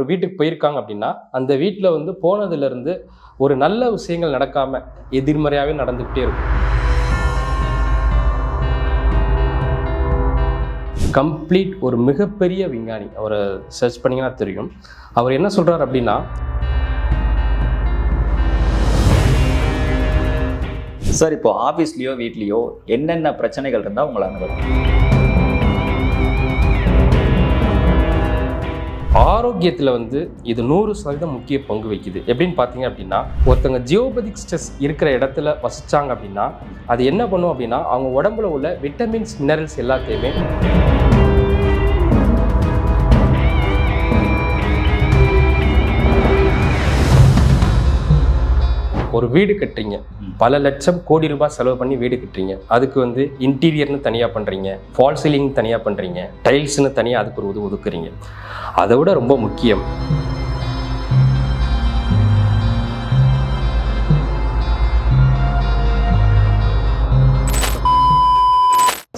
ஒரு வீட்டுக்கு போயிருக்காங்க அப்படின்னா அந்த வீட்டில் வந்து போனதுலேருந்து ஒரு நல்ல விஷயங்கள் நடக்காமல் எதிர்மறையாகவே நடந்துக்கிட்டே இருக்கும். கம்ப்ளீட் ஒரு மிகப்பெரிய விஞ்ஞானி அவரை சர்ச் பண்ணிங்கன்னா தெரியும். அவர் என்ன சொல்கிறார் அப்படின்னா சார் இப்போ ஆஃபீஸ்லேயோ வீட்லேயோ என்னென்ன பிரச்சனைகள் இருந்தால் உங்களை அனுபவம் ஆரோக்கியத்தில் வந்து இது நூறு சதவீதம் முக்கிய பங்கு வகிக்குது. எப்படின்னு பார்த்தீங்க அப்படின்னா ஒருத்தவங்க ஜியோபதிக் ஸ்ட்ரெஸ் இருக்கிற இடத்துல வசித்தாங்க அப்படின்னா அது என்ன பண்ணும் அப்படின்னா அவங்க உடம்புல உள்ள விட்டமின்ஸ் மினரல்ஸ் எல்லாத்தையுமே ஒரு வீடு கட்டுறீங்க. பல லட்சம் கோடி ரூபாய் செலவு பண்ணி வீடு கட்டுறீங்க. அதுக்கு வந்து இன்டீரியர்னு தனியாக பண்ணுறீங்க ஃபால் சீலிங் தனியாக பண்ணுறீங்க டைல்ஸ்னு தனியாக அதுக்கு ஒரு ஒதுக்குறீங்க. அதை விட ரொம்ப முக்கியம்.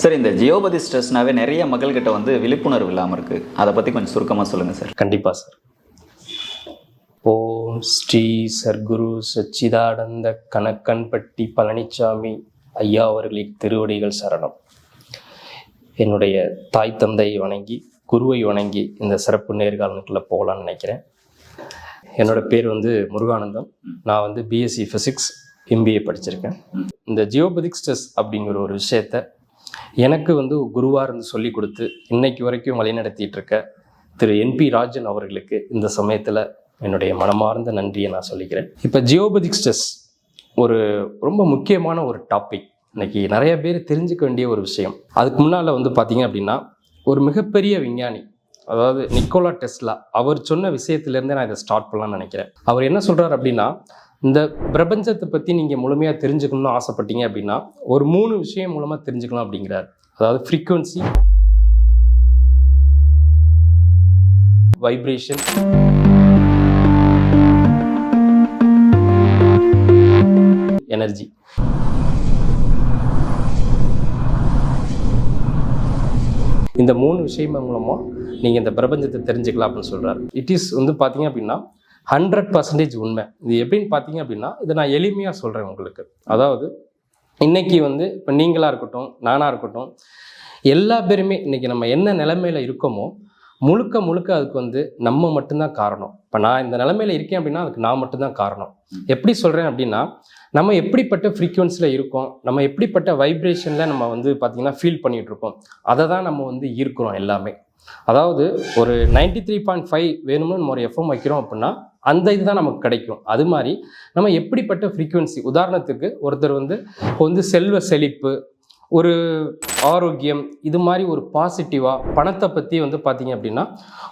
சார் இந்த ஜியோபதி ஸ்ட்ரெஸ்னாவே நிறைய மக்கள்கிட்ட வந்து விழிப்புணர்வு இல்லாமல் இருக்குது அதை பற்றி கொஞ்சம் சுருக்கமாக சொல்லுங்கள் சார். கண்டிப்பாக சார். ஓம் ஸ்ரீ சர்க்குரு சச்சிதானந்த கணக்கன்பட்டி பழனிசாமி ஐயா அவர்களின் திருவடிகள் சரணம். என்னுடைய தாய் தந்தையை வணங்கி குருவை வணங்கி இந்த சிறப்பு நேர்காலனுக்குள்ளே போகலான்னு நினைக்கிறேன். என்னோட பேர் வந்து முருகானந்தம். நான் வந்து பிஎஸ்சி ஃபிசிக்ஸ் எம்பிஏ படிச்சிருக்கேன். இந்த ஜியோபதிக் ஸ்ட்ரெஸ் அப்படிங்கிற ஒரு விஷயத்த எனக்கு வந்து குருவாக இருந்து சொல்லி கொடுத்து இன்னைக்கு வரைக்கும் வழிநடத்திட்டு இருக்க திரு என்பி ராஜன் அவர்களுக்கு இந்த சமயத்தில் என்னுடைய மனமார்ந்த நன்றியை நான் சொல்லிக்கிறேன். இப்போ ஜியோபதிக் ஸ்ட்ரெஸ் ஒரு ரொம்ப முக்கியமான ஒரு டாபிக் இன்னைக்கு நிறைய பேர் தெரிஞ்சுக்க வேண்டிய ஒரு விஷயம். அதுக்கு முன்னால் வந்து பார்த்தீங்க அப்படின்னா ஒரு மிகப்பெரிய விஞ்ஞானி அதாவது நிக்கோலா டெஸ்லா அவர் சொன்ன விஷயத்திலேருந்தே நான் இதை ஸ்டார்ட் பண்ணலாம்னு நினைக்கிறேன். அவர் என்ன சொல்கிறார் அப்படின்னா இந்த பிரபஞ்சத்தை பற்றி நீங்கள் முழுமையாக தெரிஞ்சுக்கணும்னு ஆசைப்பட்டீங்க அப்படின்னா ஒரு மூணு விஷயம் மூலமாக தெரிஞ்சுக்கலாம் அப்படிங்கிறார். அதாவது ஃப்ரீக்குவன்சி வைப்ரேஷன் எனர்ஜி இந்த மூணு விஷயம் மூலமாக நீங்கள் இந்த பிரபஞ்சத்தை தெரிஞ்சுக்கலாம் அப்படின்னு சொல்கிறாரு இட் இஸ் வந்து பார்த்தீங்க அப்படின்னா ஹண்ட்ரட் பர்சன்டேஜ் உண்மை. இது எப்படின்னு பார்த்தீங்க அப்படின்னா இதை நான் எளிமையாக சொல்கிறேன் உங்களுக்கு. அதாவது இன்னைக்கு வந்து இப்போ நீங்களாக இருக்கட்டும் நானாக இருக்கட்டும் எல்லா பேருமே இன்னைக்கு நம்ம என்ன நிலைமையில இருக்கோமோ முழுக்க முழுக்க அதுக்கு வந்து நம்ம மட்டும்தான் காரணம். இப்போ நான் இந்த நிலைமையில இருக்கேன் அப்படின்னா அதுக்கு நான் மட்டும்தான் காரணம். எப்படி சொல்கிறேன் அப்படின்னா நம்ம எப்படிப்பட்ட ஃப்ரீக்குவன்சியில் இருக்கோம் நம்ம எப்படிப்பட்ட வைப்ரேஷனில் நம்ம வந்து பார்த்திங்கன்னா ஃபீல் பண்ணிகிட்டு இருக்கோம் அதை தான் நம்ம வந்து ஈர்க்கிறோம் எல்லாமே. அதாவது ஒரு 93.5 த்ரீ பாயிண்ட் ஃபைவ் வேணும்னு நம்ம ஒரு எஃப்எம் வைக்கிறோம் அப்படின்னா அந்த இதுதான் நமக்கு கிடைக்கும். அது மாதிரி நம்ம எப்படிப்பட்ட ஃப்ரீக்குவன்சி உதாரணத்துக்கு ஒருத்தர் வந்து இப்போ வந்து செல்வ செழிப்பு ஒரு ஆரோக்கியம் இது மாதிரி ஒரு பாசிட்டிவாக பணத்தை பற்றி வந்து பார்த்தீங்க அப்படின்னா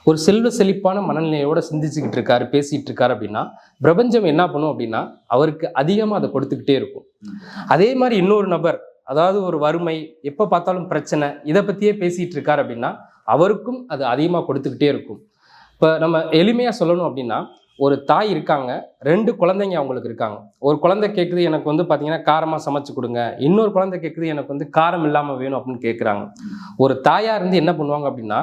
ஒரு செல்வ செழிப்பான மனநிலையோடு சிந்திச்சுக்கிட்டு இருக்காரு பேசிகிட்டு இருக்காரு அப்படின்னா பிரபஞ்சம் என்ன பண்ணும் அப்படின்னா அவருக்கு அதிகமாக அதை கொடுத்துக்கிட்டே இருக்கும். அதே மாதிரி இன்னொரு நபர் அதாவது ஒரு வறுமை எப்போ பார்த்தாலும் பிரச்சனை இதை பற்றியே பேசிகிட்டு இருக்காரு அப்படின்னா அவருக்கும் அது அதிகமாக கொடுத்துக்கிட்டே இருக்கும். இப்போ நம்ம எளிமையாக சொல்லணும் அப்படின்னா ஒரு தாய் இருக்காங்க ரெண்டு குழந்தைங்க அவங்களுக்கு இருக்காங்க. ஒரு குழந்தை கேட்குது எனக்கு வந்து பார்த்தீங்கன்னா காரமாக சமைச்சு கொடுங்க. இன்னொரு குழந்தை கேட்குது எனக்கு வந்து காரம் இல்லாமல் வேணும் அப்படின்னு கேட்குறாங்க ஒரு தாயாக இருந்து என்ன பண்ணுவாங்க அப்படின்னா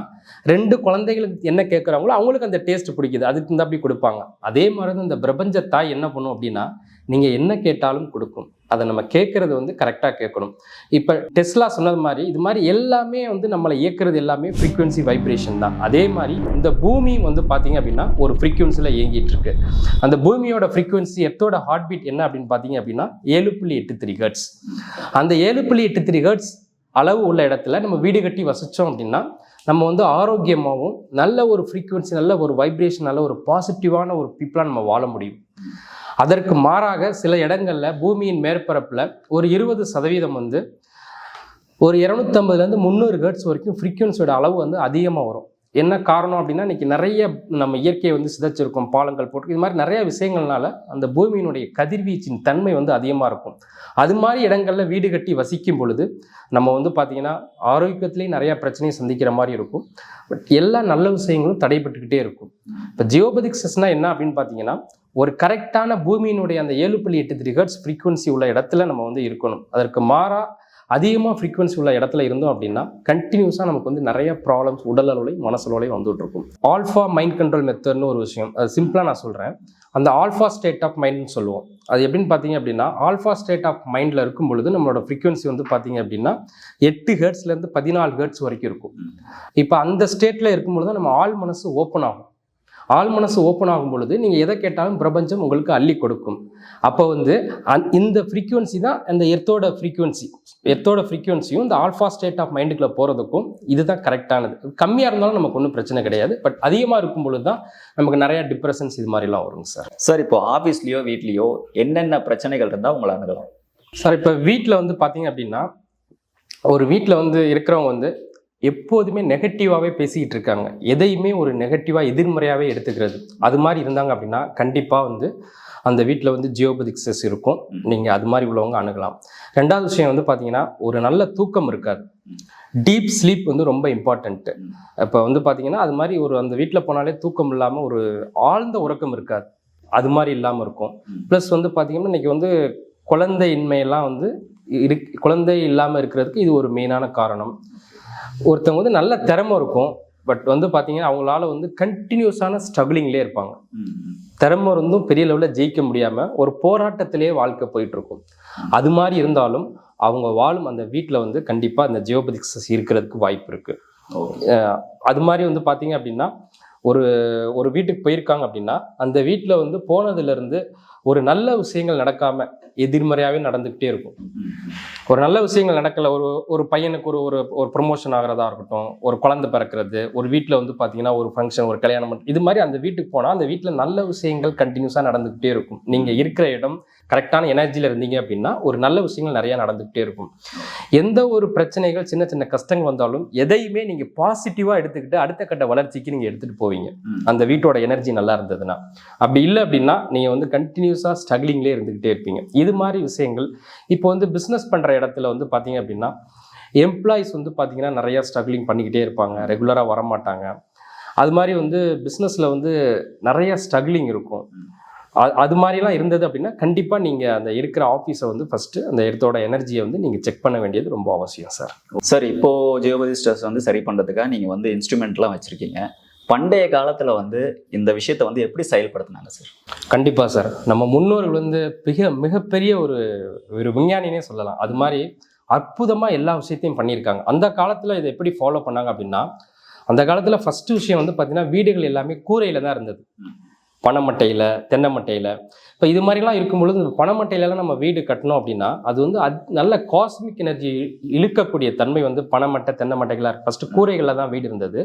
ரெண்டு குழந்தைகளுக்கு என்ன கேட்குறாங்களோ அவங்களுக்கு அந்த டேஸ்ட் பிடிக்குது. அதுக்கு இந்த அப்படி கொடுப்பாங்க. அதே மாதிரி தான் இந்த பிரபஞ்ச தாய் என்ன பண்ணும் அப்படின்னா நீங்கள் என்ன கேட்டாலும் கொடுக்கும். அதை நம்ம கேட்குறது வந்து கரெக்டாக கேட்கணும். இப்போ டெஸ்லா சொன்னது மாதிரி இது மாதிரி எல்லாமே வந்து நம்மளை இயக்கிறது எல்லாமே ஃப்ரீக்குவென்சி வைப்ரேஷன் தான். அதே மாதிரி இந்த பூமி வந்து பார்த்தீங்க அப்படின்னா ஒரு ஃப்ரீக்குவென்சியில் இயங்கிட்டு இருக்கு. அந்த பூமியோட ஃப்ரீக்குவென்சி எர்த்தோட ஹார்ட் பீட் என்ன அப்படின்னு பார்த்தீங்க அப்படின்னா ஏழு புள்ளி எட்டு த்ரீ ஹர்ட்ஸ் அந்த ஏழு புள்ளி எட்டு த்ரீ ஹர்ட்ஸ் அளவு உள்ள இடத்துல நம்ம வீடு கட்டி வசித்தோம் அப்படின்னா நம்ம வந்து ஆரோக்கியமாகவும் நல்ல ஒரு ஃப்ரீக்குவென்சி நல்ல ஒரு வைப்ரேஷன் நல்ல ஒரு பாசிட்டிவான ஒரு பீப்புளாக நம்ம வாழ முடியும். அதற்கு மாறாக சில இடங்களில் பூமியின் மேற்பரப்பில் ஒரு இருபது சதவீதம் வந்து ஒரு இரநூத்தம்பதுலேருந்து முந்நூறு ஹெர்ட்ஸ் வரைக்கும் ஃப்ரீக்குவன்சியோட அளவு வந்து அதிகமாக வரும். என்ன காரணம் அப்படின்னா இன்னைக்கு நிறைய நம்ம இயற்கையை வந்து சிதைச்சிருக்கோம் பாலங்கள் போட்டு இது மாதிரி நிறைய விஷயங்கள்னால அந்த பூமியினுடைய கதிர்வீச்சின் தன்மை வந்து அதிகமாக இருக்கும். அது மாதிரி இடங்களில் வீடு கட்டி வசிக்கும் பொழுது நம்ம வந்து பார்த்திங்கன்னா ஆரோக்கியத்துலேயும் நிறையா பிரச்சனையை சந்திக்கிற மாதிரி இருக்கும். பட் எல்லா நல்ல விஷயங்களும் தடைப்பட்டுக்கிட்டே இருக்கும். இப்போ ஜியோபதிக் செஸ்னா என்ன அப்படின்னு பார்த்தீங்கன்னா ஒரு கரெக்டான பூமியினுடைய அந்த ஏழு புள்ளி எட்டு த்ரீ ஹர்ட்ஸ் ஃப்ரீக்குவன்சி உள்ள இடத்துல நம்ம வந்து இருக்கணும். அதற்கு மாறாக அதிகமாக ஃப்ரீக்வன்சி உள்ள இடத்துல இருந்தோம் அப்படின்னா கண்டினியூஸாக நமக்கு வந்து நிறைய ப்ராப்ளம்ஸ் உடல் அளவுலையும் மனசுலையும் வந்துட்டு இருக்கும். ஆல்ஃபா மைண்ட் கண்ட்ரோல் மெத்தட்னு ஒரு விஷயம். அது சிம்பிளாக நான் சொல்கிறேன் அந்த ஆல்ஃபா ஸ்டேட் ஆஃப் மைண்ட்னு சொல்லுவோம். அது எப்படின்னு பார்த்தீங்க அப்படின்னா ஆல்ஃபா ஸ்டேட் ஆஃப் மைண்டில் இருக்கும் பொழுது நம்மளோட ஃப்ரீக்வன்சி வந்து பார்த்தீங்க அப்படின்னா எட்டு ஹேர்ட்ஸ்லேருந்து பதினாலு ஹேர்ட்ஸ் வரைக்கும் இருக்கும். இப்போ அந்த ஸ்டேட்டில் இருக்கும் பொழுது நம்ம ஆள் மனசு ஓப்பன் ஆகும். ஆள் மனசு ஓப்பன் ஆகும் பொழுது நீங்கள் எதை கேட்டாலும் பிரபஞ்சம் உங்களுக்கு அள்ளி கொடுக்கும். அப்போ வந்து அந் இந்த ஃப்ரீக்குவன்சி தான் அந்த எர்த்தோட ஃப்ரீக்குவன்சி எர்த்தோட ஃப்ரீக்குவன்சியும் இந்த ஆல்ஃபா ஸ்டேட் ஆஃப் மைண்டுக்குள்ளே போகிறதுக்கும் இதுதான் கரெக்டானது கம்மியாக இருந்தாலும் நமக்கு ஒன்றும் பிரச்சனை கிடையாது. பட் அதிகமாக இருக்கும் பொழுது தான் நமக்கு நிறையா டிப்ரெஷன்ஸ் இது மாதிரிலாம் வருங்க சார் சார் இப்போ ஆஃபீஸ்லேயோ வீட்லேயோ என்னென்ன பிரச்சனைகள் இருந்தால் உங்களை அணுகலாம்? சார் இப்போ வீட்டில் வந்து பார்த்தீங்க அப்படின்னா ஒரு வீட்டில் வந்து இருக்கிறவங்க வந்து எப்போதுமே நெகட்டிவாகவே பேசிக்கிட்டு இருக்காங்க எதையுமே ஒரு நெகட்டிவாக எதிர்மறையாகவே எடுத்துக்கிறது. அது மாதிரி இருந்தாங்க அப்படின்னா கண்டிப்பாக வந்து அந்த வீட்டில் வந்து ஜியோபதிக்ஸஸ் இருக்கும். நீங்கள் அது மாதிரி உள்ளவங்க அணுகலாம். ரெண்டாவது விஷயம் வந்து பார்த்தீங்கன்னா ஒரு நல்ல தூக்கம் இருக்காது. டீப் ஸ்லீப் வந்து ரொம்ப இம்பார்ட்டண்ட்டு இப்போ வந்து பார்த்தீங்கன்னா அது மாதிரி ஒரு அந்த வீட்டில் போனாலே தூக்கம் இல்லாமல் ஒரு ஆழ்ந்த உறக்கம் இருக்காது. அது மாதிரி இல்லாமல் இருக்கும். ப்ளஸ் வந்து பார்த்தீங்கன்னா இன்னைக்கு வந்து குழந்தையின்மையெல்லாம் வந்து இரு குழந்தை இல்லாமல் இருக்கிறதுக்கு இது ஒரு மெயினான காரணம். ஒருத்தவங்க வந்து நல்ல திறமை இருக்கும். பட் வந்து பார்த்தீங்கன்னா அவங்களால வந்து கண்டினியூஸான ஸ்ட்ரகிளிங்லேயே இருப்பாங்க. திறமை இருந்தும் பெரிய லெவலில் ஜெயிக்க முடியாமல் ஒரு போராட்டத்திலேயே வாழ்க்கை போயிட்டு இருக்கும் அது மாதிரி இருந்தாலும் அவங்க வாழும் அந்த வீட்டில் வந்து கண்டிப்பாக அந்த ஜியோபதிக்ஸ் இருக்கிறதுக்கு வாய்ப்பு இருக்குது அது மாதிரி வந்து பார்த்தீங்க அப்படின்னா ஒரு ஒரு வீட்டுக்கு போயிருக்காங்க அப்படின்னா அந்த வீட்டில் வந்து போனதுலேருந்து ஒரு நல்ல விஷயங்கள் நடக்காமல் எதிர்மறையாகவே நடந்துக்கிட்டே இருக்கும். ஒரு நல்ல விஷயங்கள் நடக்கல ஒரு ஒரு பையனுக்கு ஒரு ஒரு ஒரு ப்ரொமோஷன் ஆகிறதா இருக்கட்டும் ஒரு குழந்தை பிறக்கிறது ஒரு வீட்டில் வந்து பார்த்தீங்கன்னா ஒரு ஃபங்க்ஷன் ஒரு கல்யாணம் இது மாதிரி அந்த வீட்டுக்கு போனால் அந்த வீட்டில் நல்ல விஷயங்கள் கண்டினியூஸாக நடந்துக்கிட்டே இருக்கும். நீங்கள் இருக்கிற இடம் கரெக்டான எனர்ஜியில் இருந்தீங்க அப்படின்னா ஒரு நல்ல விஷயங்கள் நிறைய நடந்துக்கிட்டே இருக்கும். எந்த ஒரு பிரச்சனைகள் சின்ன சின்ன கஷ்டங்கள் வந்தாலும் எதையுமே நீங்கள் பாசிட்டிவாக எடுத்துக்கிட்டு அடுத்த கட்ட வளர்ச்சிக்கு நீங்கள் எடுத்துகிட்டு போவீங்க. அந்த வீட்டோட எனர்ஜி நல்லா இருந்ததுன்னா. அப்படி இல்லை அப்படின்னா நீங்கள் வந்து கண்டினியூஸாக ஸ்ட்ரகிளிங்லேயே இருந்துக்கிட்டே இருப்பீங்க. இது மாதிரி விஷயங்கள் இப்போ வந்து பிஸ்னஸ் பண்ணுற இடத்துல வந்து பார்த்தீங்க அப்படின்னா எம்ப்ளாயிஸ் வந்து பார்த்தீங்கன்னா நிறையா ஸ்ட்ரகிளிங் பண்ணிக்கிட்டே இருப்பாங்க. ரெகுலராக வரமாட்டாங்க. அது மாதிரி வந்து பிஸ்னஸில் வந்து நிறைய ஸ்ட்ரகிளிங் இருக்கும். அது மாதிரிலாம் இருந்தது அப்படின்னா கண்டிப்பாக நீங்கள் அந்த இருக்கிற ஆஃபீஸை வந்து ஃபஸ்ட்டு அந்த இடத்தோட எனர்ஜியை வந்து நீங்கள் செக் பண்ண வேண்டியது ரொம்ப அவசியம் சார் சார் இப்போ ஜியோபதி ஸ்ட்ரெஸ் வந்து சரி பண்ணுறதுக்காக நீங்கள் வந்து இன்ஸ்ட்ருமெண்ட்லாம் வச்சுருக்கீங்க. பண்டைய காலத்தில் வந்து இந்த விஷயத்தை வந்து எப்படி செயல்படுத்தினாங்க சார் கண்டிப்பாக சார் நம்ம முன்னோர்கள் வந்து மிக மிகப்பெரிய ஒரு ஒரு விஞ்ஞானினே சொல்லலாம். அது மாதிரி அற்புதமாக எல்லா விஷயத்தையும் பண்ணியிருக்காங்க. அந்த காலத்தில் இதை எப்படி ஃபாலோ பண்ணாங்க அப்படின்னா அந்த காலத்தில் ஃபஸ்ட்டு விஷயம் வந்து பார்த்தீங்கன்னா வீடுகள் எல்லாமே கூரையில் தான் இருந்தது. பனைமட்டையில் தென்னை மட்டையில் இப்போ இது மாதிரிலாம் இருக்கும் பொழுது இந்த பனைமட்டையிலலாம் நம்ம வீடு கட்டணும் அப்படின்னா அது வந்து அது நல்ல காஸ்மிக் எனர்ஜி இழுக்கக்கூடிய தன்மை வந்து பனைமட்டை தென்னை மட்டைகளாக ஃபஸ்ட்டு கூரைகளில் தான் வீடு இருந்தது.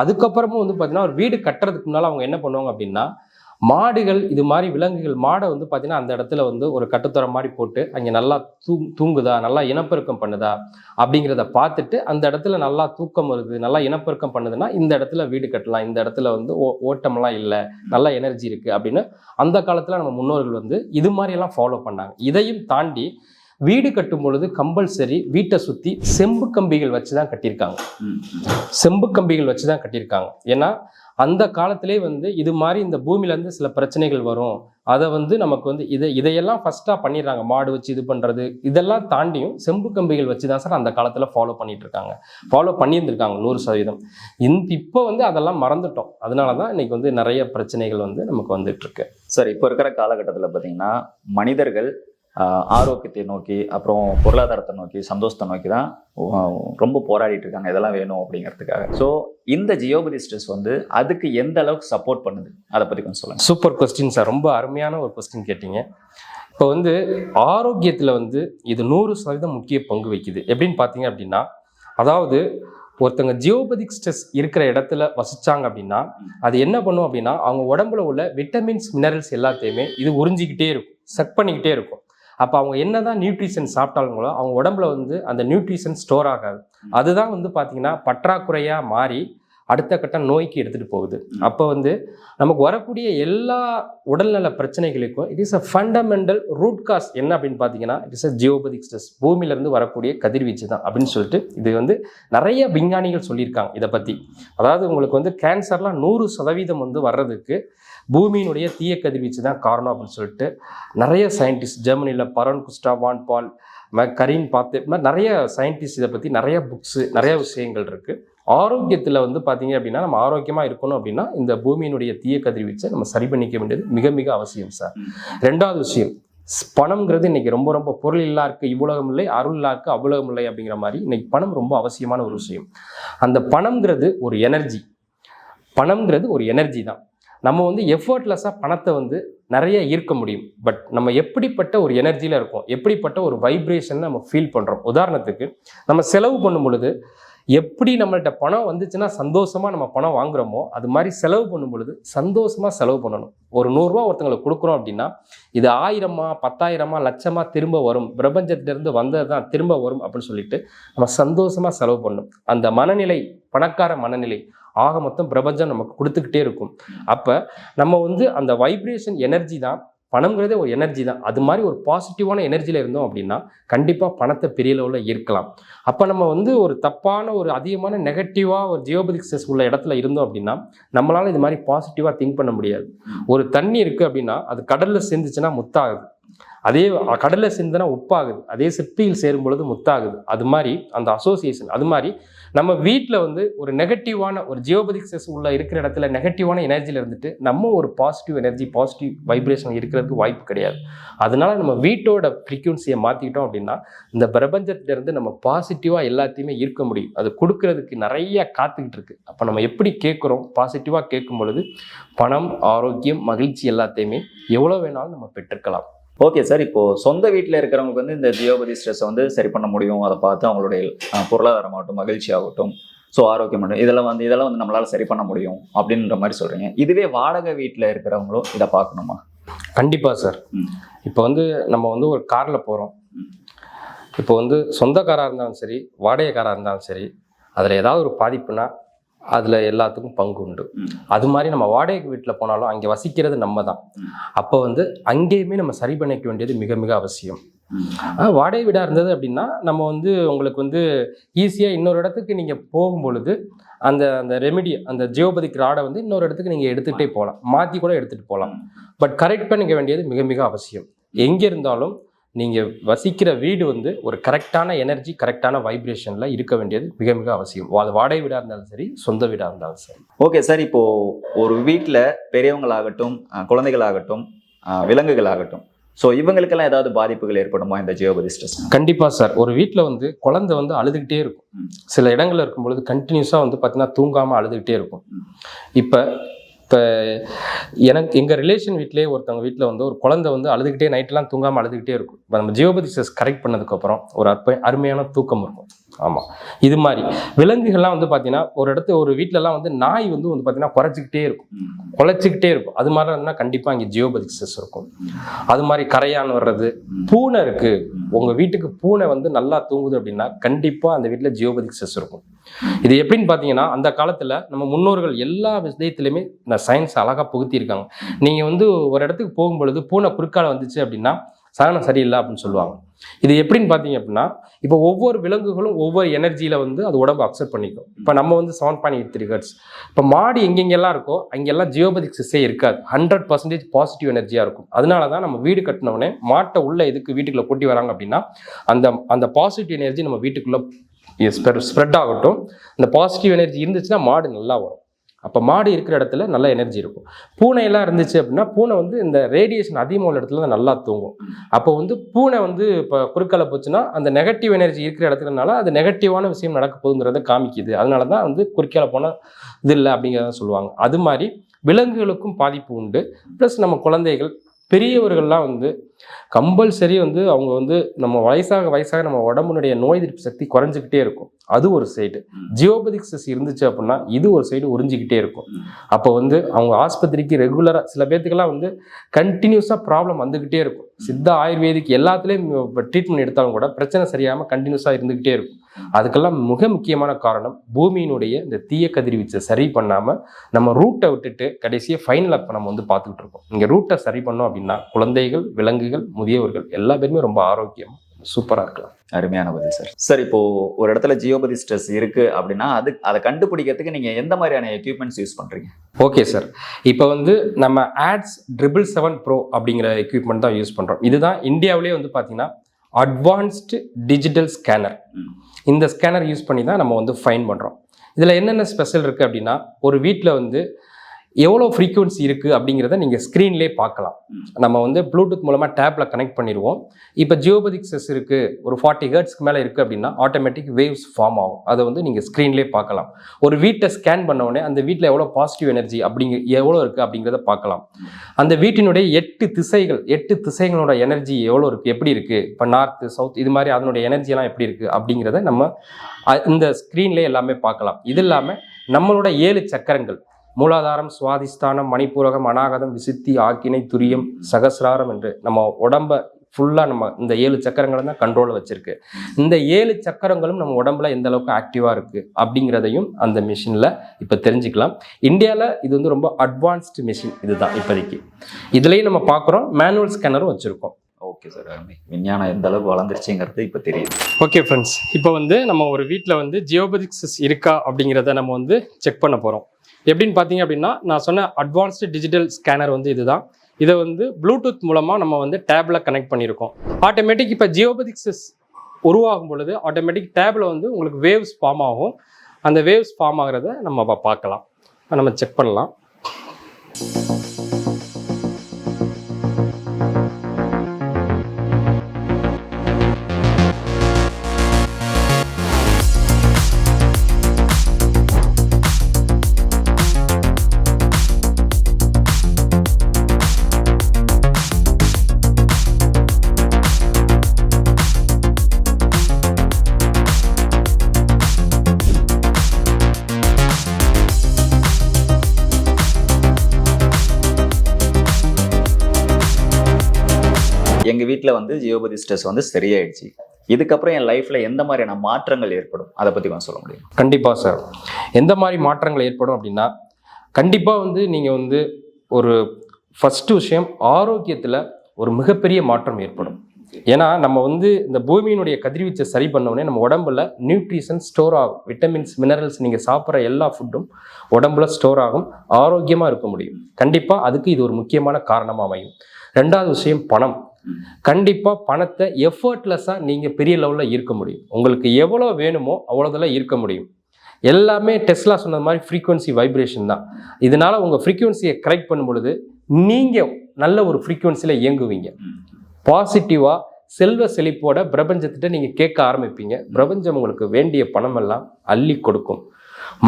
அதுக்கப்புறமும் வந்து பார்த்தீங்கன்னா ஒரு வீடு கட்டுறதுக்கு முன்னால் அவங்க என்ன பண்ணுவாங்க அப்படின்னா மாடுகள் இது மாதிரி விலங்குகள் மாடை வந்து பார்த்தீங்கன்னா அந்த இடத்துல வந்து ஒரு கட்டுத்தர மாதிரி போட்டு அங்கே நல்லா தூ தூங்குதா நல்லா இனப்பெருக்கம் பண்ணுதா அப்படிங்கிறத பார்த்துட்டு அந்த இடத்துல நல்லா தூக்கம் வருது நல்லா இனப்பெருக்கம் பண்ணுதுன்னா இந்த இடத்துல வீடு கட்டலாம் இந்த இடத்துல வந்து ஓ ஓட்டம்லாம் இல்லை நல்ல எனர்ஜி இருக்குது அப்படின்னு அந்த காலத்தில் நம்ம முன்னோர்கள் வந்து இது மாதிரியெல்லாம் ஃபாலோ பண்ணாங்க. இதையும் தாண்டி வீடு கட்டும் பொழுது கம்பல்சரி வீட்டை சுற்றி செம்பு கம்பிகள் வச்சு தான் கட்டியிருக்காங்க செம்பு கம்பிகள் வச்சு தான் கட்டியிருக்காங்க. ஏன்னா அந்த காலத்திலே வந்து இது மாதிரி இந்த பூமியிலேருந்து சில பிரச்சனைகள் வரும். அதை வந்து நமக்கு வந்து இதை இதையெல்லாம் ஃபஸ்ட்டாக பண்ணிடுறாங்க. மாடு வச்சு இது பண்ணுறது இதெல்லாம் தாண்டியும் செம்பு கம்பிகள் வச்சு தான் சார் அந்த காலத்தில் ஃபாலோ பண்ணிட்டு இருக்காங்க. ஃபாலோ பண்ணியிருந்திருக்காங்க நூறு சதவீதம். இந்த இப்போ வந்து அதெல்லாம் மறந்துட்டோம். அதனால தான் இன்னைக்கு வந்து நிறைய பிரச்சனைகள் வந்து நமக்கு வந்துட்டு இருக்கு. சார் இப்போ இருக்கிற காலகட்டத்தில் பார்த்தீங்கன்னா மனிதர்கள் ஆரோக்கியத்தை நோக்கி அப்புறம் பொருளாதாரத்தை நோக்கி சந்தோஷத்தை நோக்கி தான் ரொம்ப போராடிட்டு இருக்காங்க. இதெல்லாம் வேணும் அப்படிங்கிறதுக்காக. ஸோ இந்த ஜியோபதி ஸ்ட்ரெஸ் வந்து அதுக்கு எந்த அளவுக்கு சப்போர்ட் பண்ணுது? அதை பற்றி கொஞ்சம் சொல்லுங்கள் சூப்பர் கொஸ்டின் சார் ரொம்ப அருமையான ஒரு கொஸ்டின் கேட்டீங்க. இப்போ வந்து ஆரோக்கியத்தில் வந்து இது நூறு சதவீதம் முக்கிய பங்கு வகிக்குது. எப்படின்னு பார்த்தீங்க அப்படின்னா அதாவது ஒருத்தங்க ஜியோபதிக் ஸ்ட்ரெஸ் இருக்கிற இடத்துல வசிச்சாங்க அப்படின்னா அது என்ன பண்ணும் அப்படின்னா அவங்க உடம்புல உள்ள விட்டமின்ஸ் மினரல்ஸ் எல்லாத்தையுமே இது உறிஞ்சிக்கிட்டே இருக்கும். செக் பண்ணிக்கிட்டே இருக்கும். அப்போ அவங்க என்னதான் நியூட்ரிஷன் சாப்பிட்டாலுங்களோ அவங்க உடம்புல வந்து அந்த நியூட்ரிஷன் ஸ்டோர் ஆகாது. அதுதான் வந்து பார்த்தீங்கன்னா பற்றாக்குறையாக மாறி அடுத்த கட்டம் நோய்க்கு எடுத்துகிட்டு போகுது. அப்போ வந்து நமக்கு வரக்கூடிய எல்லா உடல்நல பிரச்சனைகளுக்கும் it is a fundamental root cause என்ன அப்படின்னு பார்த்தீங்கன்னா it is a geopathic stress பூமியிலேருந்து வரக்கூடிய கதிர்வீச்சு தான் அப்படின்னு சொல்லிட்டு இது வந்து நிறைய விஞ்ஞானிகள் சொல்லியிருக்காங்க இதை பற்றி அதாவது உங்களுக்கு வந்து கேன்சர்லாம் நூறு சதவீதம் வந்து வர்றதுக்கு பூமியினுடைய தீய கதிர்வீச்சு தான் காரணம் அப்படின்னு சொல்லிட்டு நிறைய சயின்டிஸ்ட் ஜெர்மனியில் பரன் குஸ்டா வான் பால் கரீன் பார்த்து இது மாதிரி நிறைய சயின்டிஸ்ட் இதை பற்றி நிறைய புக்ஸு நிறைய விஷயங்கள் இருக்குது ஆரோக்கியத்தில் வந்து பார்த்தீங்க அப்படின்னா நம்ம ஆரோக்கியமாக இருக்கணும் அப்படின்னா இந்த பூமியினுடைய தீய கதிர்வீச்சை நம்ம சரி பண்ணிக்க வேண்டியது மிக மிக அவசியம் சார் ரெண்டாவது விஷயம் ஸ்- பணம்ங்கிறது இன்னைக்கு ரொம்ப ரொம்ப பொருள் இல்லா இருக்கு இவ்வுலகம் இல்லை அருள் இல்லா இருக்கு அவ்வுலகம் இல்லை அப்படிங்கிற மாதிரி இன்னைக்கு பணம் ரொம்ப அவசியமான ஒரு விஷயம். அந்த பணம்ங்கிறது ஒரு எனர்ஜி பணம்ங்கிறது ஒரு எனர்ஜி தான். நம்ம வந்து எஃபர்ட்லெஸ்ஸாக பணத்தை வந்து நிறைய ஈர்க்க முடியும். பட் நம்ம எப்படிப்பட்ட ஒரு எனர்ஜியில் இருக்கோம் எப்படிப்பட்ட ஒரு வைப்ரேஷன் நம்ம ஃபீல் பண்ணுறோம் உதாரணத்துக்கு நம்ம செலவு பண்ணும் பொழுது எப்படி நம்மள்கிட்ட பணம் வந்துச்சுன்னா சந்தோஷமாக நம்ம பணம் வாங்குறோமோ அது மாதிரி செலவு பண்ணும் பொழுது சந்தோஷமாக செலவு பண்ணணும். ஒரு நூறுரூவா ஒருத்தங்களுக்கு கொடுக்குறோம் அப்படின்னா இது ஆயிரமா பத்தாயிரமா லட்சமா திரும்ப வரும். பிரபஞ்சத்திலேருந்து வந்தது தான் திரும்ப வரும் அப்படின்னு சொல்லிட்டு நம்ம சந்தோஷமாக செலவு பண்ணணும். அந்த மனநிலை பணக்கார மனநிலை ஆக மொத்தம் பிரபஞ்சம் நமக்கு கொடுத்துக்கிட்டே இருக்கும். அப்போ நம்ம வந்து அந்த வைப்ரேஷன் எனர்ஜி தான் பணம்ங்கிறதே ஒரு எனர்ஜி தான். அது மாதிரி ஒரு பாசிட்டிவான எனர்ஜியில் இருந்தோம் அப்படின்னா கண்டிப்பாக பணத்தை பெரிய லெவலில் ஈர்க்கலாம். அப்போ நம்ம வந்து ஒரு தப்பான ஒரு அதிகமான நெகட்டிவாக ஒரு ஜியோபதிக் ஸ்ட்ரெஸ் உள்ள இடத்துல இருந்தோம் அப்படின்னா நம்மளால் இது மாதிரி பாசிட்டிவாக திங்க் பண்ண முடியாது. ஒரு தண்ணி இருக்குது அப்படின்னா அது கடலில் சேர்ந்துச்சுன்னா முத்தாகுது. அதே கடலில் சிந்தனை உப்பாகுது. அதே சிற்பியில் சேரும் பொழுது முத்தாகுது. அது மாதிரி அந்த அசோசியேஷன் அது மாதிரி நம்ம வீட்டில் வந்து ஒரு நெகட்டிவான ஒரு ஜியோபதிக் ஸ்ட்ரெஸ் உள்ள இருக்கிற இடத்துல நெகட்டிவான எனர்ஜியில் இருந்துட்டு நம்ம ஒரு பாசிட்டிவ் எனர்ஜி பாசிட்டிவ் வைப்ரேஷன் இருக்கிறதுக்கு வாய்ப்பு கிடையாது. அதனால நம்ம வீட்டோட ஃப்ரீக்குவன்சியை மாற்றிக்கிட்டோம் அப்படின்னா இந்த பிரபஞ்சத்திலேருந்து நம்ம பாசிட்டிவாக எல்லாத்தையுமே ஈர்க்க முடியும். அது கொடுக்கறதுக்கு நிறைய காத்துக்கிட்டு இருக்கு. அப்போ நம்ம எப்படி கேட்குறோம்? பாசிட்டிவாக கேட்கும் பொழுது பணம் ஆரோக்கியம் மகிழ்ச்சி எல்லாத்தையுமே எவ்வளோ வேணாலும் நம்ம பெற்றுக்கலாம். ஓகே சார் இப்போ சொந்த வீட்டில் இருக்கிறவங்களுக்கு வந்து இந்த ஜியோபதி ஸ்ட்ரெஸ்ஸை வந்து சரி பண்ண முடியும். அதை பார்த்து அவங்களுடைய அஹ், பொருளாதாரமாகட்டும் மகிழ்ச்சி ஆகட்டும் ஸோ ஆரோக்கியம் இதெல்லாம் வந்து இதெல்லாம் வந்து நம்மளால சரி பண்ண முடியும் அப்படின்ற மாதிரி சொல்றீங்க. இதுவே வாடகை வீட்டில் இருக்கிறவங்களும் இதை பார்க்கணுமா? கண்டிப்பாக சார். இப்போ வந்து நம்ம வந்து ஒரு காரில் போகிறோம் இப்போ வந்து சொந்தக்காராக இருந்தாலும் சரி வாடகைக்காராக இருந்தாலும் சரி அதில் ஏதாவது ஒரு பாதிப்புனா அதில் எல்லாத்துக்கும் பங்கு உண்டு. அது மாதிரி நம்ம வாடகை வீட்டில் போனாலும் அங்கே வசிக்கிறது நம்ம தான். அப்போ வந்து அங்கேயுமே நம்ம சரி பண்ணிக்க வேண்டியது மிக மிக அவசியம். வாடகை வீடாக இருந்தது அப்படின்னா நம்ம வந்து உங்களுக்கு வந்து ஈஸியாக இன்னொரு இடத்துக்கு நீங்கள் போகும் பொழுது அந்த அந்த ரெமெடி அந்த ஜியோபதிக் ராடை வந்து இன்னொரு இடத்துக்கு நீங்கள் எடுத்துகிட்டே போகலாம் மாற்றி கூட எடுத்துகிட்டு போகலாம் பட் கரெக்ட் பண்ணிக்க வேண்டியது மிக மிக அவசியம். எங்கே இருந்தாலும் நீங்கள் வசிக்கிற வீடு வந்து ஒரு கரெக்டான எனர்ஜி கரெக்டான வைப்ரேஷனில் இருக்க வேண்டியது மிக மிக அவசியம். அது வாடகை வீடாக இருந்தாலும் சரி சொந்த வீடாக இருந்தாலும் சரி. ஓகே சார் இப்போ ஒரு வீட்டில் பெரியவங்களாகட்டும் குழந்தைகளாகட்டும் விலங்குகளாகட்டும். ஸோ இவங்களுக்கெல்லாம் ஏதாவது பாதிப்புகள் ஏற்படுமா இந்த ஜியோபதி ஸ்ட்ரெஸ் கண்டிப்பாக சார் ஒரு வீட்டில் வந்து குழந்தை வந்து அழுதுகிட்டே இருக்கும். சில இடங்கள்ல இருக்கும் பொழுது கண்டினியூஸாக வந்து பார்த்தீங்கன்னா தூங்காமல் அழுதுகிட்டே இருக்கும். இப்போ இப்போ எனக்கு எங்கள் ரிலேஷன் வீட்லேயே ஒருத்தவங்க வீட்டில் வந்து ஒரு குழந்தை வந்து அழுதுகிட்டே நைட்லாம் தூங்காமல் அழுதுகிட்டே இருக்கும். இப்போ நம்ம ஜியோபதி ஸ்ட்ரெஸ் கரெக்ட் பண்ணதுக்கப்புறம் ஒரு அற்ப அருமையான தூக்கம் இருக்கும். ஆமாம் இது மாதிரி. விலங்குகள்லாம் வந்து பார்த்தீங்கன்னா ஒரு இடத்து ஒரு வீட்டிலலாம் வந்து நாய் வந்து வந்து பார்த்தீங்கன்னா குறைச்சிக்கிட்டே இருக்கும். குலைச்சிக்கிட்டே இருக்கும். அது மாதிரிலாம் இருந்தால் கண்டிப்பாக இங்கே ஜியோபதி ஸ்ட்ரெஸ் இருக்கும். அது மாதிரி கரையான் வர்றது. பூனை இருக்கு. உங்க வீட்டுக்கு பூனை வந்து நல்லா தூங்குது அப்படின்னா கண்டிப்பா அந்த வீட்டுல ஜியோபதிக் ஸ்ட்ரெஸ் இருக்கும். இது எப்படின்னு பாத்தீங்கன்னா அந்த காலத்துல நம்ம முன்னோர்கள் எல்லா விஷயத்திலுமே இந்த சயின்ஸ் அழகா புகுத்தியிருக்காங்க நீங்க வந்து ஒரு இடத்துக்கு போகும் பொழுது பூனை குறுக்கால வந்துச்சு அப்படின்னா சகனம் சரியில்லை அப்படின்னு சொல்லுவாங்க. இது எப்படின்னு பார்த்தீங்க அப்படின்னா இப்போ ஒவ்வொரு விலங்குகளும் ஒவ்வொரு எனர்ஜியில் வந்து அது உடம்பு அக்செப்ட் பண்ணிக்கும். இப்போ நம்ம வந்து seven point eight three hertz இப்போ மாடு எங்கெங்கெல்லாம் இருக்கோ அங்கெல்லாம் ஜியோபதிக் சிஸ்ஸே இருக்காது. ஹண்ட்ரட் பர்சன்டேஜ் பாசிட்டிவ் எனர்ஜியாக இருக்கும். அதனால தான் நம்ம வீடு கட்டினவுடனே மாட்டை உள்ள எதுக்கு வீட்டுக்குள்ளே கூட்டி வராங்க அப்படின்னா அந்த அந்த பாசிட்டிவ் எனர்ஜி நம்ம வீட்டுக்குள்ளே ஸ்ப்ரெட் ஆகட்டும். அந்த பாசிட்டிவ் எனர்ஜி இருந்துச்சுன்னா மாடு நல்லா வரும். அப்போ மாடு இருக்கிற இடத்துல நல்ல எனர்ஜி இருக்கும். பூனையெல்லாம் இருந்துச்சு அப்படின்னா பூனை வந்து இந்த ரேடியேஷன் அதிகமாக உள்ள இடத்துல தான் நல்லா தூங்கும். அப்போ வந்து பூனை வந்து இப்போ குறுக்கால போச்சுன்னா அந்த நெகட்டிவ் எனர்ஜி இருக்கிற இடத்துலனால அது நெகட்டிவான விஷயம் நடக்க போகுங்கிறத காமிக்குது. அதனால தான் வந்து குறுக்கால போனால் இது இல்லை அப்படிங்கிறத சொல்லுவாங்க. அது மாதிரி விலங்குகளுக்கும் பாதிப்பு உண்டு. ப்ளஸ் நம்ம குழந்தைகள் பெரியவர்கள்லாம் வந்து கம்பல்சரி வந்து அவங்க வந்து நம்ம வயசாக வயசாக நம்ம உடம்புனுடைய நோய் எதிர்ப்பு சக்தி குறைஞ்சிக்கிட்டே இருக்கும். அது ஒரு சைடு. ஜியோபதிக் ஸ்ட்ரெஸ் இருந்துச்சு அப்படின்னா இது ஒரு சைடு உறிஞ்சிக்கிட்டே இருக்கும். அப்போ வந்து அவங்க ஆஸ்பத்திரிக்கு ரெகுலராக சில பேர்த்துக்கெல்லாம் வந்து கண்டினியூஸாக ப்ராப்ளம் வந்துக்கிட்டே இருக்கும். சித்தா ஆயுர்வேதிக் எல்லாத்துலேயும் ட்ரீட்மெண்ட் எடுத்தாலும் கூட பிரச்சனை சரியாமல் கண்டினியூஸாக இருந்துக்கிட்டே இருக்கும். அதுக்கெல்லாம் மிக முக்கியமான காரணம் பூமியினுடைய இந்த தீய கதிர்வீச்சை சரி பண்ணாமல் நம்ம ரூட்டை விட்டுட்டு கடைசியாக ஃபைனல் அப்போ நம்ம வந்து பார்த்துக்கிட்டு இருக்கோம். இங்கே ரூட்டை சரி பண்ணோம் அப்படின்னா குழந்தைகள் விலங்குகள் முதியவர்கள் எல்லா பேருமே ரொம்ப ஆரோக்கியம் சூப்பராக இருக்கலாம். அருமையான பதில் சார் சார் இப்போ ஒரு இடத்துல ஜியோபதி ஸ்ட்ரெஸ் இருக்கு அப்படின்னா அது அதை கண்டுபிடிக்கிறதுக்கு நீங்க எந்த மாதிரியான எக்யூப்மெண்ட்ஸ் யூஸ் பண்றீங்க? ஓகே சார் இப்போ வந்து நம்ம ஆட்ஸ் ட்ரிபிள் செவன் ப்ரோ அப்படிங்கிற எக்யூப்மெண்ட் தான் யூஸ் பண்ணுறோம் இதுதான் இந்தியாவிலே வந்து பார்த்தீங்கன்னா அட்வான்ஸ்டு டிஜிட்டல் ஸ்கேனர். இந்த ஸ்கேனர் யூஸ் பண்ணி தான் நம்ம வந்து ஃபைன் பண்ணுறோம் இதில் என்னென்ன ஸ்பெஷல் இருக்குது அப்படின்னா ஒரு வீட்டில் வந்து எவ்வளோ ஃப்ரீக்குவன்சி இருக்குது அப்படிங்கிறத நீங்கள் ஸ்க்ரீன்லேயே பார்க்கலாம். நம்ம வந்து ப்ளூடூத் மூலமாக டேப்பில் கனெக்ட் பண்ணிடுவோம். இப்போ ஜியோபதிக் செஸ் இருக்குது ஒரு ஃபார்ட்டி ஹர்ட்ஸ்க்கு மேலே இருக்குது அப்படின்னா ஆட்டோமேட்டிக் வேவ்ஸ் ஃபார்ம் ஆகும். அதை வந்து நீங்கள் ஸ்க்ரீன்லேயே பார்க்கலாம். ஒரு வீட்டை ஸ்கேன் பண்ண உடனே அந்த வீட்டில் எவ்வளோ பாசிட்டிவ் எனர்ஜி அப்படிங்க எவ்வளோ இருக்குது அப்படிங்கிறத பார்க்கலாம். அந்த வீட்டினுடைய எட்டு திசைகள் எட்டு திசைகளோட எனர்ஜி எவ்வளோ இருக்குது எப்படி இருக்குது இப்போ நார்த்து சவுத் இது மாதிரி அதனுடைய எனர்ஜியெல்லாம் எப்படி இருக்குது அப்படிங்கிறத நம்ம அ- இந்த ஸ்க்ரீன்லேயே எல்லாமே பார்க்கலாம். இது இல்லாமல் நம்மளோட ஏழு சக்கரங்கள் மூலாதாரம் சுவாதிஷ்டானம் மணிப்பூரகம் அநாகதம் விசுத்தி ஆக்கினை துரியம் சகசிராரம் என்று நம்ம உடம்ப ஃபுல்லாக நம்ம இந்த ஏழு சக்கரங்களை தான் கண்ட்ரோலில் வச்சிருக்கு. இந்த ஏழு சக்கரங்களும் நம்ம உடம்புல எந்த அளவுக்கு ஆக்டிவாக இருக்குது அப்படிங்கிறதையும் அந்த மிஷினில் இப்போ தெரிஞ்சுக்கலாம். இந்தியாவில் இது வந்து ரொம்ப அட்வான்ஸ்டு மிஷின் இதுதான் இப்போதைக்கு. இதுலேயும் நம்ம பார்க்குறோம் மேனுவல் ஸ்கேனரும் வச்சுருக்கோம். ஓகே சார் விஞ்ஞானம் எந்த அளவுக்கு வளர்ந்துருச்சுங்கிறது இப்போ தெரியுது. ஓகே ஃப்ரெண்ட்ஸ் இப்போ வந்து நம்ம ஒரு வீட்டில் வந்து ஜியோபதிக்ஸஸ் இருக்கா அப்படிங்கிறத நம்ம வந்து செக் பண்ண போகிறோம் எப்படின்னு பார்த்தீங்க அப்படின்னா நான் சொன்ன அட்வான்ஸ்டு டிஜிட்டல் ஸ்கேனர் வந்து இதுதான். இதை வந்து ப்ளூடூத் மூலமாக நம்ம வந்து டேப்பில் கனெக்ட் பண்ணியிருக்கோம். ஆட்டோமேட்டிக் இப்போ ஜியோபதிக்ஸஸ் உருவாகும் பொழுது ஆட்டோமேட்டிக் டேப்பில் வந்து உங்களுக்கு வேவ்ஸ் ஃபார்ம் ஆகும். அந்த வேவ்ஸ் ஃபார்ம் ஆகிறத நம்ம பார்க்கலாம். நம்ம செக் பண்ணலாம். வந்து ஜியோபதி ஸ்ட்ரெஸ் வந்து சரியாயிடுச்சு. இதுக்கப்புறம் என் லைஃப்பில் எந்த மாதிரியான மாற்றங்கள் ஏற்படும்? அதை பற்றி கொஞ்சம் சொல்ல முடியும்? கண்டிப்பாக சார் எந்த மாதிரி மாற்றங்கள் ஏற்படும் அப்படின்னா கண்டிப்பாக வந்து நீங்கள் வந்து ஒரு ஃபஸ்ட்டு விஷயம் ஆரோக்கியத்தில் ஒரு மிகப்பெரிய மாற்றம் ஏற்படும். ஏன்னா நம்ம வந்து இந்த பூமியினுடைய கதிர்வீச்சை சரி பண்ண உடனே நம்ம உடம்புல நியூட்ரிஷன் ஸ்டோர் ஆகும். விட்டமின்ஸ் மினரல்ஸ் நீங்கள் சாப்பிட்ற எல்லா ஃபுட்டும் உடம்புல ஸ்டோர் ஆகும் ஆரோக்கியமாக இருக்க முடியும். கண்டிப்பாக அதுக்கு இது ஒரு முக்கியமான காரணமாக அமையும். ரெண்டாவது விஷயம் பணம். கண்டிப்பாக பணத்தை எஃபர்ட்லெஸ்ஸாக நீங்கள் பெரிய லெவலில் இருக்க முடியும். உங்களுக்கு எவ்வளோ வேணுமோ அவ்வளோதெல்லாம் இருக்க முடியும். எல்லாமே டெஸ்லா சொன்னது மாதிரி ஃப்ரீக்குவன்சி வைப்ரேஷன் தான். இதனால் உங்கள் ஃப்ரீக்குவன்சியை கரெக்ட் பண்ணும் பொழுது நீங்கள் நல்ல ஒரு ஃப்ரீக்குவன்சியில் இயங்குவீங்க. பாசிட்டிவாக செல்வ செழிப்போட பிரபஞ்சத்திட்ட நீங்கள் கேட்க ஆரம்பிப்பீங்க. பிரபஞ்சம் உங்களுக்கு வேண்டிய பணமெல்லாம் அள்ளி கொடுக்கும்.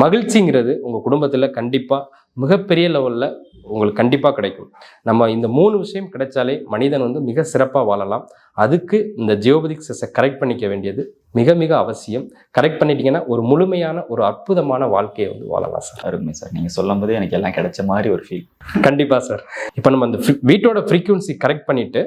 மகிழ்ச்சிங்கிறது உங்கள் குடும்பத்தில் கண்டிப்பாக மிகப்பெரிய லெவலில் உங்களுக்கு கண்டிப்பாக கிடைக்கும். நம்ம இந்த மூணு விஷயம் கிடைச்சாலே மனிதன் வந்து மிக சிறப்பாக வாழலாம். அதுக்கு இந்த ஜியோபதிக் செஸ்ஸை கரெக்ட் பண்ணிக்க வேண்டியது மிக மிக அவசியம். கரெக்ட் பண்ணிட்டீங்கன்னா ஒரு முழுமையான ஒரு அற்புதமான வாழ்க்கையை வந்து வாழலாம் சார் அருமை சார் நீங்கள் சொல்லும் போது எனக்கு எல்லாம் கிடைச்ச மாதிரி ஒரு ஃபீல் கண்டிப்பாக சார் இப்போ நம்ம அந்த வீட்டோட ஃப்ரீக்குவன்சி கரெக்ட் பண்ணிட்டு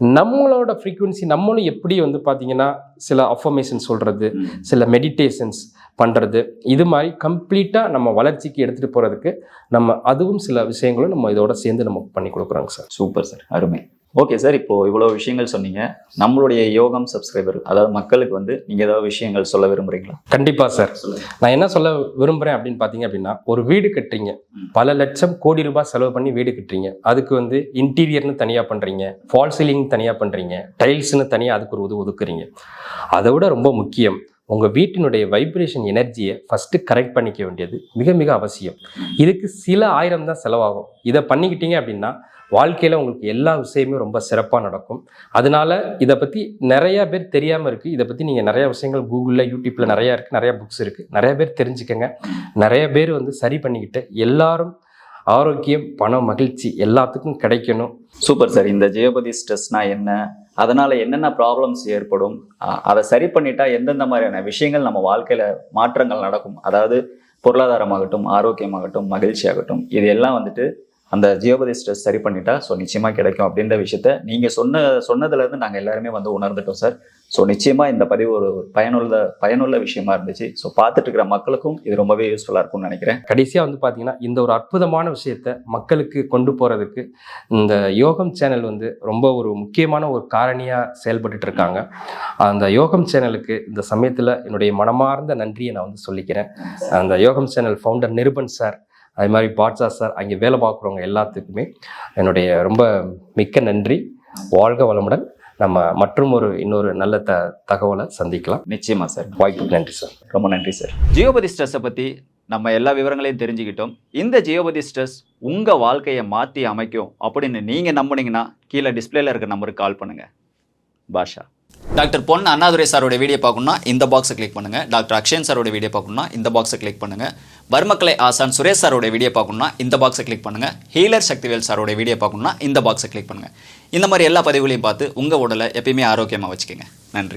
நம்மளோட ஃப்ரீக்குவன்சி நம்மளும் எப்படி வந்து பார்த்தீங்கன்னா சில அஃபர்மேஷன் சொல்கிறது சில மெடிடேஷன்ஸ் பண்ணுறது இது மாதிரி கம்ப்ளீட்டாக நம்ம வளர்ச்சிக்கு எடுத்துகிட்டு போகிறதுக்கு நம்ம அதுவும் சில விஷயங்களும் நம்ம இதோட சேர்ந்து நம்ம பண்ணி கொடுக்குறோங்க சார். Super sir. அருமை. ஓகே சார் இப்போ இவ்வளோ விஷயங்கள் சொன்னீங்க. நம்மளுடைய யோகம் சப்ஸ்கிரைபர் அதாவது மக்களுக்கு வந்து நீங்கள் ஏதாவது விஷயங்கள் சொல்ல விரும்புறீங்களா? கண்டிப்பாக சார் நான் என்ன சொல்ல விரும்புகிறேன் அப்படின்னு பார்த்தீங்க அப்படின்னா ஒரு வீடு கட்டுறீங்க. பல லட்சம் கோடி ரூபாய் செலவு பண்ணி வீடு கட்டுறீங்க. அதுக்கு வந்து இன்டீரியர்னு தனியாக பண்ணுறீங்க ஃபால் சீலிங் தனியாக பண்ணுறீங்க டைல்ஸ்னு தனியாக அதுக்கு ஒரு ஒதுக்குறீங்க. அதை விட ரொம்ப முக்கியம் உங்கள் வீட்டினுடைய வைப்ரேஷன் எனர்ஜியை ஃபஸ்ட்டு கரெக்ட் பண்ணிக்க வேண்டியது மிக மிக அவசியம். இதுக்கு சில ஆயிரம் தான் செலவாகும். இதை பண்ணிக்கிட்டீங்க அப்படின்னா வாழ்க்கையில் உங்களுக்கு எல்லா விஷயமுமே ரொம்ப சிறப்பாக நடக்கும். அதனால இதை பற்றி நிறையா பேர் தெரியாமல் இருக்குது இதை பற்றி நீங்கள் நிறைய விஷயங்கள் கூகுளில் யூடியூப்பில் நிறையா இருக்குது நிறையா புக்ஸ் இருக்குது நிறையா பேர் தெரிஞ்சுக்கங்க. நிறைய பேர் வந்து சரி பண்ணிக்கிட்டு எல்லாரும் ஆரோக்கியம் பணம் மகிழ்ச்சி எல்லாத்துக்கும் கிடைக்கணும். சூப்பர் சார் இந்த ஜியோபதி ஸ்ட்ரெஸ்னா என்ன? அதனால் என்னென்ன ப்ராப்ளம்ஸ் ஏற்படும்? அதை சரி பண்ணிட்டா எந்தெந்த மாதிரியான விஷயங்கள் நம்ம வாழ்க்கையில் மாற்றங்கள் நடக்கும்? அதாவது பொருளாதாரமாகட்டும் ஆரோக்கியமாகட்டும் மகிழ்ச்சியாகட்டும் இது எல்லாம் வந்துட்டு அந்த ஜியோபதி ஸ்ட்ரெஸ் சரி பண்ணிட்டா ஸோ நிச்சயமாக கிடைக்கும் அப்படின்ற விஷயத்த நீங்கள் சொன்ன சொன்னதுலேருந்து நாங்கள் எல்லாருமே வந்து உணர்ந்துட்டோம் சார் ஸோ நிச்சயமாக இந்த பதிவு ஒரு பயனுள்ள பயனுள்ள விஷயமா இருந்துச்சு. ஸோ பார்த்துட்டு இருக்கிற மக்களுக்கும் இது ரொம்பவே யூஸ்ஃபுல்லாக இருக்கும்னு நினைக்கிறேன். கடைசியாக வந்து பார்த்தீங்கன்னா இந்த ஒரு அற்புதமான விஷயத்த மக்களுக்கு கொண்டு போகிறதுக்கு இந்த யோகம் சேனல் வந்து ரொம்ப ஒரு முக்கியமான ஒரு காரணியாக செயல்பட்டுட்டு இருக்காங்க. அந்த யோகம் சேனலுக்கு இந்த சமயத்தில் என்னுடைய மனமார்ந்த நன்றியை நான் வந்து சொல்லிக்கிறேன். அந்த யோகம் சேனல் ஃபவுண்டர் நிருபன் சார் அது மாதிரி பாட்சா சார் அங்கே வேலை பார்க்குறவங்க எல்லாத்துக்குமே என்னுடைய ரொம்ப மிக்க நன்றி. வாழ்க வளமுடன். நம்ம மற்றும் ஒரு இன்னொரு நல்ல த தகவலை சந்திக்கலாம். நிச்சயமா சார். வாய்ப்புக்கு நன்றி சார். ரொம்ப நன்றி சார். ஜியோபதி ஸ்ட்ரெஸ்ஸை பற்றி நம்ம எல்லா விவரங்களையும் தெரிஞ்சுக்கிட்டோம். இந்த ஜியோபதி ஸ்ட்ரெஸ் உங்கள் வாழ்க்கையை மாற்றி அமைக்கும் அப்படின்னு நீங்கள் நம்புனீங்கன்னா கீழே டிஸ்பிளேல இருக்க நம்பருக்கு கால் பண்ணுங்கள் பாஷா. டாக்டர் பொன் அண்ணாதுரை சாரோட வீடியோ பார்க்கணும்னா இந்த பாக்ஸை கிளிக் பண்ணுங்க. டாக்டர் அக்ஷயன் சாரோட வீடியோ பார்க்கணும்னா இந்த பாக்ஸை கிளிக் பண்ணுங்க. வர்மக்கலை ஆசான் சுரேஷ் சாரோட வீடியோ பார்க்கணும்னா இந்த பாக்ஸை கிளிக் பண்ணுங்கள் ஹீலர் சக்திவேல் சாரோட வீடியோ பார்க்கணும்னா இந்த பாக்ஸை கிளிக் பண்ணுங்கள் இந்த மாதிரி எல்லா பதிவுகளையும் பார்த்து உங்கள் உடலை எப்பயுமே ஆரோக்கியமாக வச்சுக்கோங்க. நன்றி.